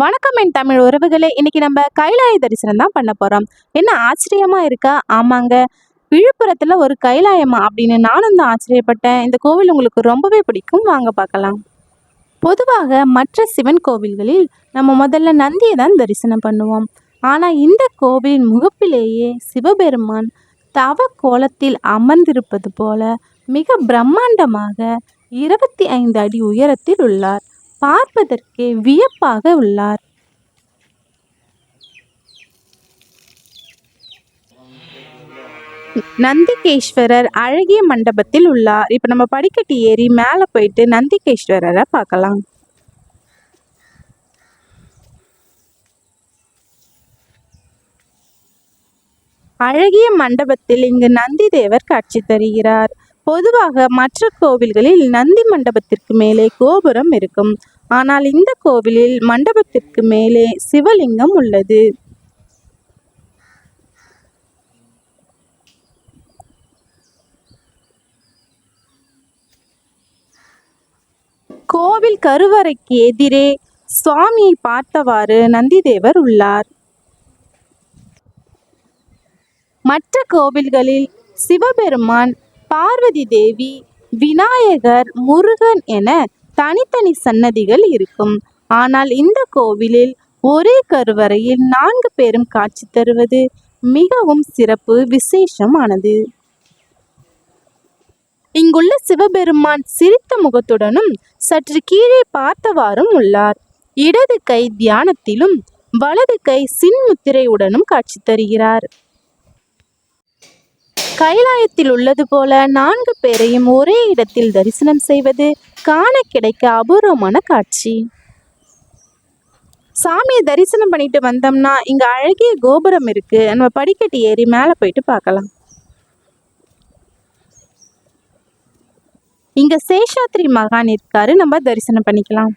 வணக்கம் என் தமிழ் உறவுகளே. இன்னைக்கு நம்ம கைலாய தரிசனம் தான் பண்ண போறோம். என்ன ஆச்சரியமா இருக்கா? ஆமாங்க. விழுப்புரத்துல ஒரு கைலாயமா அப்படின்னு நானும் தான் ஆச்சரியப்பட்டேன். இந்த கோவில் உங்களுக்கு ரொம்பவே பிடிக்கும். வாங்க பார்க்கலாம். பொதுவாக மற்ற சிவன் கோவில்களில் நம்ம முதல்ல நந்தியை தான் தரிசனம் பண்ணுவோம். ஆனால் இந்த கோவிலின் முகப்பிலேயே சிவபெருமான் தவ கோலத்தில் அமர்ந்திருப்பது போல மிக பிரம்மாண்டமாக இருபத்தி ஐந்து அடி உயரத்தில் உள்ளார். பார்ப்பதற்கே வியப்பாக உள்ளார். நந்திகேஸ்வரர் அழகிய மண்டபத்தில் உள்ளார். இப்போ நம்ம படிக்கட்டு ஏறி மேலே போயிட்டு நந்திகேஸ்வரரை பார்க்கலாம். அழகிய மண்டபத்தில் இங்கு நந்தி தேவர் காட்சி தருகிறார். பொதுவாக மற்ற கோவில்களில் நந்தி மண்டபத்திற்கு மேலே கோபுரம் இருக்கும். ஆனால் இந்த கோவிலில் மண்டபத்திற்கு மேலே சிவலிங்கம் உள்ளது. கோவில் கருவறைக்கு எதிரே சுவாமியை பார்த்தவாறு நந்திதேவர் உள்ளார். மற்ற கோவில்களில் சிவபெருமான் பார்வதி தேவி விநாயகர் முருகன் என தனித்தனி சன்னதிகள் இருக்கும். ஆனால் இந்த கோவிலில் ஒரே கருவறையில் நான்கு பேரும் காட்சி தருவது மிகவும் சிறப்பு விசேஷமானது. இங்குள்ள சிவபெருமான் சிரித்த முகத்துடனும் சற்று கீழே பார்த்தவாறும் உள்ளார். இடது கை தியானத்திலும் வலது கை சின்முத்திரையுடனும் காட்சி தருகிறார். கைலாயத்தில் உள்ளது போல நான்கு பேரையும் ஒரே இடத்தில் தரிசனம் செய்வது காண கிடைக்க அபூர்வமான காட்சி. சாமியை தரிசனம் பண்ணிட்டு வந்தோம்னா இங்க அழகிய கோபுரம் இருக்கு. நம்ம படிக்கட்டு ஏறி மேலே போயிட்டு பார்க்கலாம். இங்க சேஷாத்ரி மகான் இருக்காரு. நம்ம தரிசனம் பண்ணிக்கலாம்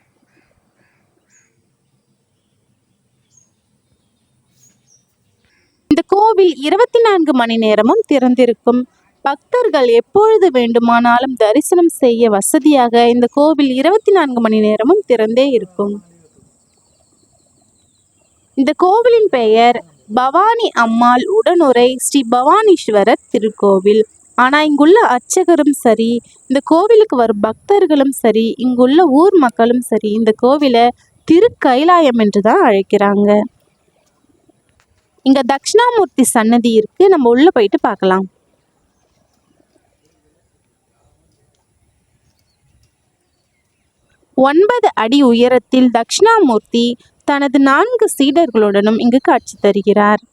இந்த கோவில் இருபத்தி நான்கு மணி நேரமும் திறந்திருக்கும். பக்தர்கள் எப்பொழுது வேண்டுமானாலும் தரிசனம் செய்ய வசதியாக இந்த கோவில் இருபத்தி நான்கு மணி நேரமும் திறந்தே இருக்கும். இந்த கோவிலின் பெயர் பவானி அம்மாள் உடனுரை ஸ்ரீ பவானீஸ்வரர் திருக்கோவில். ஆனால் இங்குள்ள அர்ச்சகரும் சரி இந்த கோவிலுக்கு வரும் பக்தர்களும் சரி இங்குள்ள ஊர் மக்களும் சரி இந்த கோவிலை திருக்கைலாயம் என்று தான் அழைக்கிறாங்க. இங்க தட்சிணாமூர்த்தி சன்னதி இருக்கு. நம்ம உள்ள போயிட்டு பார்க்கலாம். ஒன்பது அடி உயரத்தில் தட்சிணாமூர்த்தி தனது நான்கு சீடர்களுடனும் இங்கு காட்சி தருகிறார்.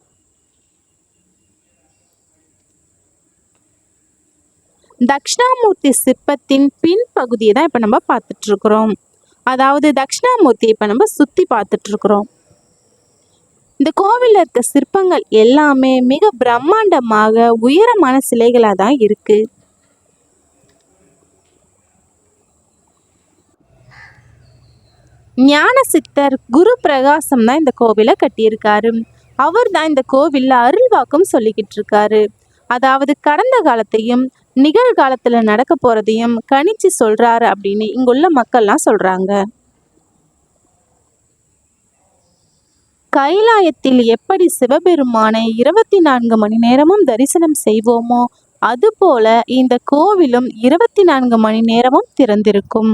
தட்சிணாமூர்த்தி சிற்பத்தின் பின்பகுதியை தான் இப்போ நம்ம பார்த்துட்டு இருக்கிறோம். அதாவது தட்சிணாமூர்த்தி இப்போ நம்ம சுற்றி பார்த்துட்டு இருக்கிறோம். இந்த கோவிலில் இருக்க சிற்பங்கள் எல்லாமே மிக பிரம்மாண்டமாக உயரமான சிலைகளாக தான் இருக்கு. ஞான சித்தர் குரு பிரகாசம் தான் இந்த கோவிலை கட்டியிருக்காரு. அவர் தான் இந்த கோவிலில் அருள்வாக்கம் சொல்லிக்கிட்டு இருக்காரு. அதாவது கடந்த காலத்தையும் நிகழ்காலத்தில் நடக்க போகிறதையும் கணிச்சு சொல்கிறாரு அப்படின்னு இங்குள்ள மக்கள்லாம் சொல்கிறாங்க கைலாயத்தில் எப்படி சிவபெருமானை இருபத்தி நான்கு மணி நேரமும் தரிசனம் செய்வோமோ அதுபோல இந்த கோவிலும் இருபத்தி நான்கு மணி நேரமும் திறந்திருக்கும்.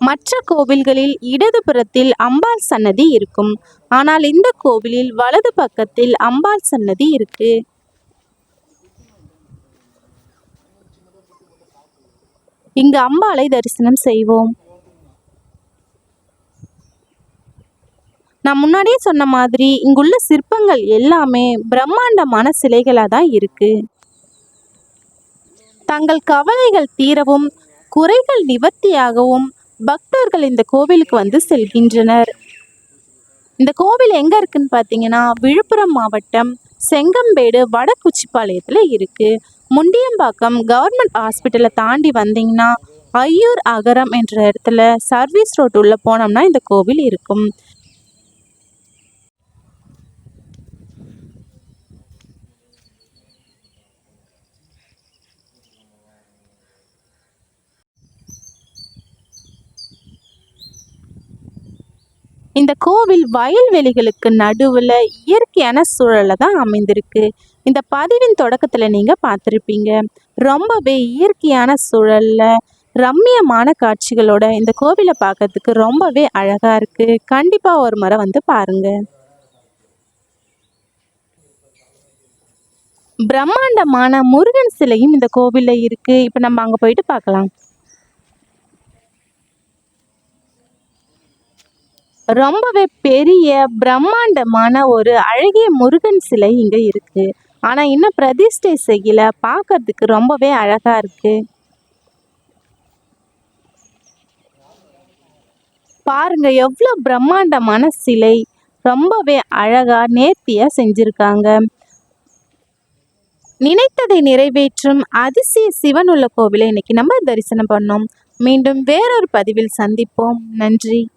மற்ற கோவில்களில் இடது புறத்தில் அம்பாள் சன்னதி இருக்கும். ஆனால் இந்த கோவிலில் வலது பக்கத்தில் அம்பாள் சன்னதி இருக்கு. இங்கு அம்பாளை தரிசனம் செய்வோம். நான் முன்னாடியே சொன்ன மாதிரி இங்குள்ள சிற்பங்கள் எல்லாமே பிரம்மாண்டமான சிலைகளாக தான் இருக்கு. தங்கள் கவலைகள் தீரவும் குறைகள் நிவர்த்தியாகவும் பக்தர்கள் இந்த கோவிலுக்கு வந்து செல்கின்றனர். இந்த கோவில் எங்க இருக்குன்னு பார்த்தீங்கன்னா விழுப்புரம் மாவட்டம் செங்கம்பேடு வடக்குச்சிப்பாளையத்தில் இருக்கு. முண்டியம்பாக்கம் கவர்மெண்ட் ஹாஸ்பிட்டலை தாண்டி வந்தீங்கன்னா ஐயூர் அகரம் என்ற இடத்துல சர்வீஸ் ரோட் உள்ள போனோம்னா இந்த கோவில் இருக்கும். இந்த கோவில் வயல்வெளிகளுக்கு நடுவில் இயற்கையான சூழலை தான் அமைந்திருக்கு. இந்த பதிவின் தொடக்கத்தில் நீங்கள் பார்த்துருப்பீங்க. ரொம்பவே இயற்கையான சூழலில் ரம்மியமான காட்சிகளோட இந்த கோவிலை பார்க்கறதுக்கு ரொம்பவே அழகாக இருக்குது கண்டிப்பாக ஒரு முறை வந்து பாருங்கள் பிரம்மாண்டமான முருகன் சிலையும் இந்த கோவிலில் இருக்குது இப்போ நம்ம அங்கே போயிட்டு பார்க்கலாம். ரொம்பவே பெரிய பிரம்மாண்டமான ஒரு அழகிய முருகன் சிலை இங்கே இருக்கு. ஆனால் இன்னும் பிரதிஷ்டை செய்யல. பார்க்கறதுக்கு ரொம்பவே அழகா இருக்கு. பாருங்க எவ்வளோ பிரம்மாண்டமான சிலை. ரொம்பவே அழகா நேர்த்தியா செஞ்சிருக்காங்க. நினைத்ததை நிறைவேற்றும் அதிசய சிவன் உள்ள கோவிலை இன்னைக்கு நம்ம தரிசனம் பண்ணோம். மீண்டும் வேறொரு பதிவில் சந்திப்போம். நன்றி.